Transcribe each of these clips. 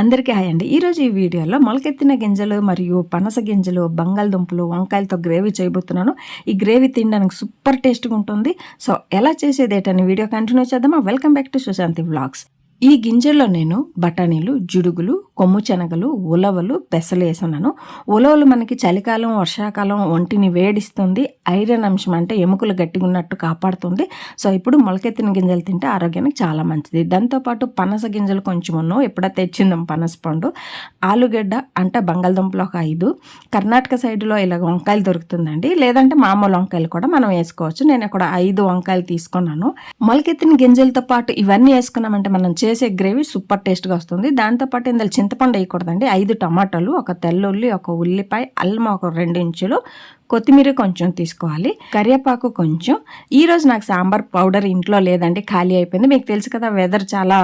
అందరికీ హాయ్ అండి. ఈరోజు ఈ వీడియోలో మొలకెత్తిన గింజలు మరియు పనస గింజలు బంగాళదుంపలు వంకాయలతో గ్రేవీ చేయబోతున్నాను. ఈ గ్రేవీ తినడానికి సూపర్ టేస్ట్గా ఉంటుంది. సో ఎలా చేసేది ఏంటని వీడియో కంటిన్యూ చేద్దామా? Welcome back to Sushanti vlogs. ఈ గింజల్లో నేను బఠానీలు జుడుగులు కొమ్ము శనగలు ఉలవలు పెసలు వేసున్నాను ఉలవలు మనకి చలికాలం వర్షాకాలం ఒంటిని వేడిస్తుంది. ఐరన్ అంశం అంటే ఎముకలు గట్టిగా ఉన్నట్టు కాపాడుతుంది. సో ఇప్పుడు మొలకెత్తిన గింజలు తింటే ఆరోగ్యానికి చాలా మంచిది. దాంతోపాటు పనస గింజలు కొంచెం ఉన్నాం ఎప్పుడైతే తెచ్చిందాం పనస పండు. ఆలుగడ్డ అంటే బంగాళదుంపలు ఒక ఐదు. కర్ణాటక సైడ్లో ఇలా వంకాయలు దొరుకుతుందండి. లేదంటే మామూలు వంకాయలు కూడా మనం వేసుకోవచ్చు. నేను ఇక్కడ ఐదు వంకాయలు తీసుకున్నాను. మొలకెత్తిన గింజలతో పాటు ఇవన్నీ వేసుకున్నామంటే మనం చేసే గ్రేవీ సూపర్ టేస్ట్గా వస్తుంది. దాంతోపాటు ఇందులో చింతపండు వేయకూడదండి. ఐదు టమాటాలు ఒక తెల్లుల్లి ఒక ఉల్లిపాయ అల్లం ఒక రెండు ఇంచులు కొత్తిమీర కొంచెం తీసుకోవాలి కరివేపాకు కొంచెం. ఈరోజు నాకు సాంబార్ పౌడర్ ఇంట్లో లేదండి ఖాళీ అయిపోయింది. మీకు తెలుసు కదా వెదర్ చాలా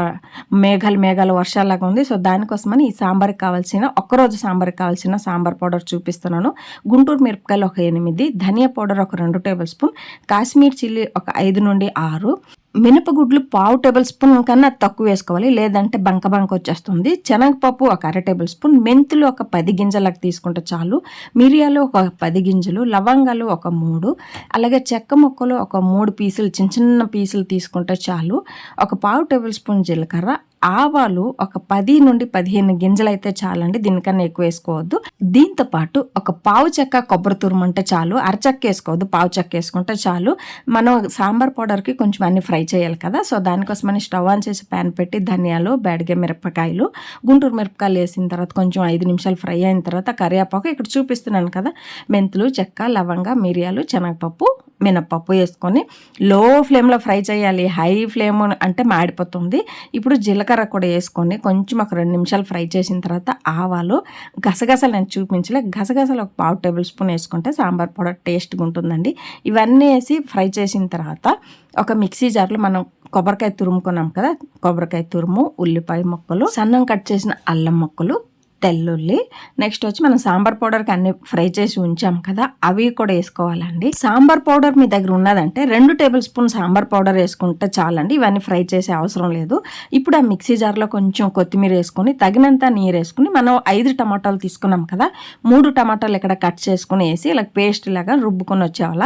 మేఘాలు మేఘాలు వర్షాలాగా ఉంది. సో దానికోసమని ఈ సాంబార్కి కావాల్సిన ఒక్కరోజు సాంబార్కి కావాల్సిన సాంబార్ పౌడర్ చూపిస్తున్నాను. గుంటూరు మిరపకాయలు ఒక ఎనిమిది ధనియా పౌడర్ ఒక రెండు టేబుల్ స్పూన్ కాశ్మీర్ చిల్లీ ఒక ఐదు నుండి ఆరు మినపగుడ్లు పావు టేబుల్ స్పూన్ కన్నా తక్కువ వేసుకోవాలి. లేదంటే బంక బంక వచ్చేస్తుంది. శనగపప్పు ఒక అర టేబుల్ స్పూన్. మెంతులు ఒక పది గింజలకు తీసుకుంటే చాలు. మిరియాలు ఒక పది గింజలు. లవంగాలు ఒక మూడు. అలాగే చెక్క ముక్కలు ఒక మూడు పీసులు చిన్న చిన్న పీసులు తీసుకుంటే చాలు. ఒక పావు టేబుల్ స్పూన్ జీలకర్ర ఆవాలు ఒక పది నుండి పదిహేను గింజలు అయితే చాలండి దీనికన్నా ఎక్కువ వేసుకోవద్దు. దీంతో పాటు ఒక పావు చెక్క కొబ్బరి తురుమంటే చాలు అరచక్క వేసుకోవద్దు పావు చెక్క వేసుకుంటే చాలు. మనం సాంబార్ పౌడర్కి కొంచెం అన్ని ఫ్రై చేయాలి కదా సో దానికోసమని స్టవ్ ఆన్ చేసి ప్యాన్ పెట్టి ధనియాలు బ్యాడిగే మిరపకాయలు గుంటూరు మిరపకాయలు వేసిన తర్వాత కొంచెం ఐదు నిమిషాలు ఫ్రై అయిన తర్వాత కరివేపాకు ఇక్కడ చూపిస్తున్నాను కదా మెంతులు చెక్క లవంగ మిరియాలు శనగపప్పు మినప్పప్పు వేసుకొని లో ఫ్లేమ్లో ఫ్రై చేయాలి. హై ఫ్లేమ్ అంటే మాడిపోతుంది. ఇప్పుడు జీలకర్ర కూడా వేసుకొని కొంచెం ఒక రెండు నిమిషాలు ఫ్రై చేసిన తర్వాత ఆవాలు గసగసలు నేను చూపించలే. గసగసలు ఒక పావు టేబుల్ స్పూన్ వేసుకుంటే సాంబార్ పౌడర్ టేస్ట్గా ఉంటుందండి. ఇవన్నీ వేసి ఫ్రై చేసిన తర్వాత ఒక మిక్సీ జార్లో మనం కొబ్బరికాయ తురుముకున్నాం కదా కొబ్బరికాయ తురుము ఉల్లిపాయ ముక్కలు సన్నం కట్ చేసిన అల్లం మొక్కలు తెల్లుల్లి. నెక్స్ట్ వచ్చి మనం సాంబార్ పౌడర్కి అన్ని ఫ్రై చేసి ఉంచాం కదా అవి కూడా వేసుకోవాలండి. సాంబార్ పౌడర్ మీ దగ్గర ఉన్నదంటే రెండు టేబుల్ స్పూన్ సాంబార్ పౌడర్ వేసుకుంటే చాలండి. ఇవన్నీ ఫ్రై చేసే అవసరం లేదు. ఇప్పుడు ఆ మిక్సీ జార్లో కొంచెం కొత్తిమీర వేసుకొని తగినంత నీరు వేసుకుని మనం ఐదు టమాటాలు తీసుకున్నాం కదా మూడు టమాటాలు ఇక్కడ కట్ చేసుకుని వేసి ఇలా పేస్ట్ లాగా రుబ్బుకొని వచ్చేవాళ్ళ.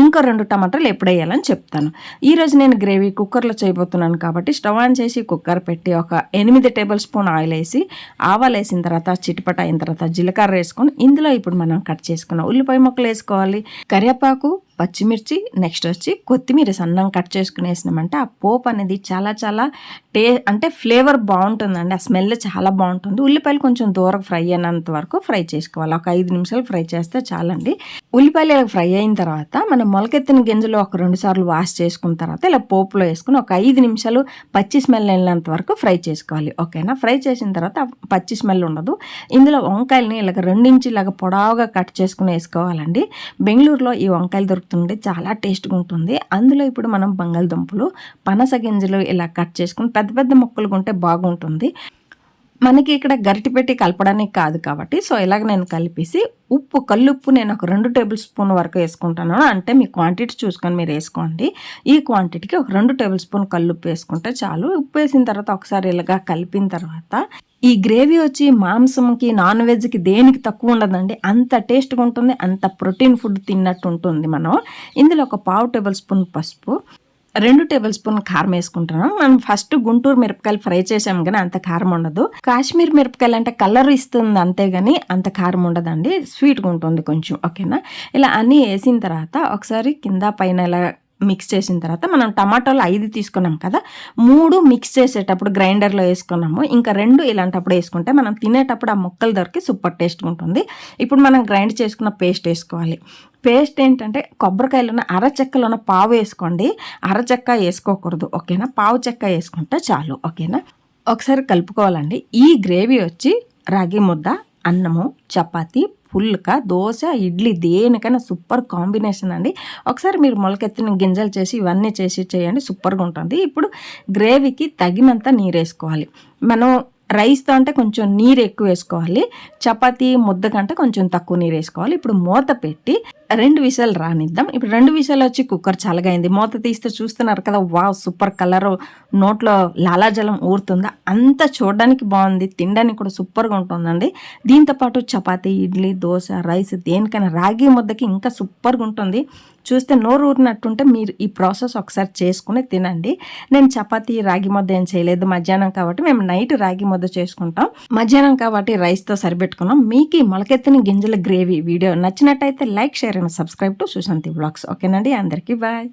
ఇంకో రెండు టమాటాలు ఎప్పుడు వేయాలని చెప్తాను. ఈరోజు నేను గ్రేవీ కుక్కర్లో చేయబోతున్నాను కాబట్టి స్టవ్ ఆన్ చేసి కుక్కర్ పెట్టి ఒక ఎనిమిది టేబుల్ స్పూన్ ఆయిల్ వేసి ఆవాలు వేసిన తర్వాత తర్వాత చిటిపట అయిన తర్వాత జీలకర్ర వేసుకొని ఇందులో ఇప్పుడు మనం కట్ చేసుకున్న ఉల్లిపాయ ముక్కలు వేసుకోవాలి. కరివేపాకు పచ్చిమిర్చి నెక్స్ట్ వచ్చి కొత్తిమీర సన్నం కట్ చేసుకుని వేసినామంటే ఆ పోపు అనేది చాలా చాలా టే అంటే ఫ్లేవర్ బాగుంటుందండి. ఆ స్మెల్ చాలా బాగుంటుంది. ఉల్లిపాయలు కొంచెం దూరం ఫ్రై అయినంత వరకు ఫ్రై చేసుకోవాలి. ఒక ఐదు నిమిషాలు ఫ్రై చేస్తే చాలండి. ఉల్లిపాయలు ఇలా ఫ్రై అయిన తర్వాత మనం మొలకెత్తిన గింజలు ఒక రెండు సార్లు వాష్ చేసుకున్న తర్వాత ఇలా పోపులో వేసుకుని ఒక ఐదు నిమిషాలు పచ్చి స్మెల్ వెళ్ళినంత వరకు ఫ్రై చేసుకోవాలి. ఓకేనా ఫ్రై చేసిన తర్వాత పచ్చి స్మెల్ ఉండదు. ఇందులో వంకాయలని ఇలాగ రెండించి ఇలాగ పొడవుగా కట్ చేసుకుని వేసుకోవాలండి. బెంగళూరులో ఈ వంకాయలు దొరుకుతాయి దొరుకుతుంది చాలా టేస్ట్గా ఉంటుంది అందులో ఇప్పుడు మనం బంగాళదుంపలు పనస గింజలు ఇలా కట్ చేసుకుని పెద్ద పెద్ద ముక్కలు ఉంటే బాగుంటుంది. మనకి ఇక్కడ గరిటి పెట్టి కలపడానికి కాదు కాబట్టి సో ఇలాగ నేను కలిపేసి ఉప్పు కల్లుప్పు నేను ఒక రెండు టేబుల్ స్పూన్ వరకు వేసుకుంటాను. అంటే మీ క్వాంటిటీ చూసుకొని మీరు వేసుకోండి. ఈ క్వాంటిటీకి ఒక రెండు టేబుల్ స్పూన్ కల్లుప్పు వేసుకుంటే చాలు. ఉప్పు వేసిన తర్వాత ఒకసారి ఇలాగా కలిపిన తర్వాత ఈ గ్రేవీ వచ్చి మాంసంకి నాన్ వెజ్కి దేనికి తక్కువ ఉండదండి. అంత టేస్ట్గా ఉంటుంది అంత ప్రోటీన్ ఫుడ్ తిన్నట్టు ఉంటుంది మనం. ఇందులో ఒక పావు టేబుల్ స్పూన్ పసుపు రెండు టేబుల్ స్పూన్ కారం వేసుకుంటున్నాం. మనం ఫస్ట్ గుంటూరు మిరపకాయలు ఫ్రై చేసాం కానీ అంత కారం ఉండదు. కాశ్మీర్ మిరపకాయలు అంటే కలర్ ఇస్తుంది అంతేగాని అంత కారం ఉండదండి. స్వీట్గా ఉంటుంది కొంచెం ఓకేనా? ఇలా అన్నీ వేసిన తర్వాత ఒకసారి కింద పైన ఇలా మిక్స్ చేసిన తర్వాత మనం టమాటాలు ఐదు తీసుకున్నాం కదా మూడు మిక్స్ చేసేటప్పుడు గ్రైండర్లో వేసుకున్నాము. ఇంకా రెండు ఇలాంటప్పుడు వేసుకుంటే మనం తినేటప్పుడు ఆ ముక్కలు దొరికి సూపర్ టేస్ట్ ఉంటుంది. ఇప్పుడు మనం గ్రైండ్ చేసుకున్న పేస్ట్ వేసుకోవాలి. పేస్ట్ ఏంటంటే కొబ్బరికాయలు అరచెక్కలో ఉన్న పావు వేసుకోండి. అరచెక్క వేసుకోకూడదు ఓకేనా? పావు చెక్క వేసుకుంటే చాలు ఓకేనా? ఒకసారి కలుపుకోవాలండి. ఈ గ్రేవీ వచ్చి రాగి ముద్ద అన్నము చపాతి పుల్క దోశ ఇడ్లీ దేనికైనా సూపర్ కాంబినేషన్ అండి. ఒకసారి మీరు మొలకెత్తిన గింజలు చేసి ఇవన్నీ చేసి చేయండి. సూపర్గా ఉంటుంది. ఇప్పుడు గ్రేవీకి తగినంత నీరు వేసుకోవాలి. మనం రైస్తో అంటే కొంచెం నీరు ఎక్కువ వేసుకోవాలి. చపాతీ ముద్ద కంటే కొంచెం తక్కువ నీరు వేసుకోవాలి. ఇప్పుడు మూత పెట్టి రెండు విషయాలు రానిద్దాం. ఇప్పుడు రెండు విషయాలు వచ్చి కుక్కర్ చల్లగైంది. మూత తీస్తే చూస్తున్నారు కదా వావ్ సూపర్ కలర్. నోట్లో లాలాజలం ఊరుతుందా? అంత చూడడానికి బాగుంది. తినడానికి కూడా సూపర్గా ఉంటుందండి. దీంతోపాటు చపాతీ ఇడ్లీ దోశ రైస్ దేనికైనా రాగి ముద్దకి ఇంకా సూపర్గా ఉంటుంది. చూస్తే నోరు ఊరినట్టుంటే మీరు ఈ ప్రాసెస్ ఒకసారి చేసుకుని తినండి. నేను చపాతీ రాగి ముద్ద ఏం చేయలేదు. మధ్యాహ్నం కాబట్టి మేము నైట్ రాగి ముద్ద చేసుకుంటాం. మధ్యాహ్నం కాబట్టి రైస్తో సరిపెట్టుకున్నాం. మీకు మొలకెత్తిన గింజల గ్రేవీ వీడియో నచ్చినట్టయితే like share and subscribe to Sushanti blogs. ఓకేనండి అందరికీ బాయ్.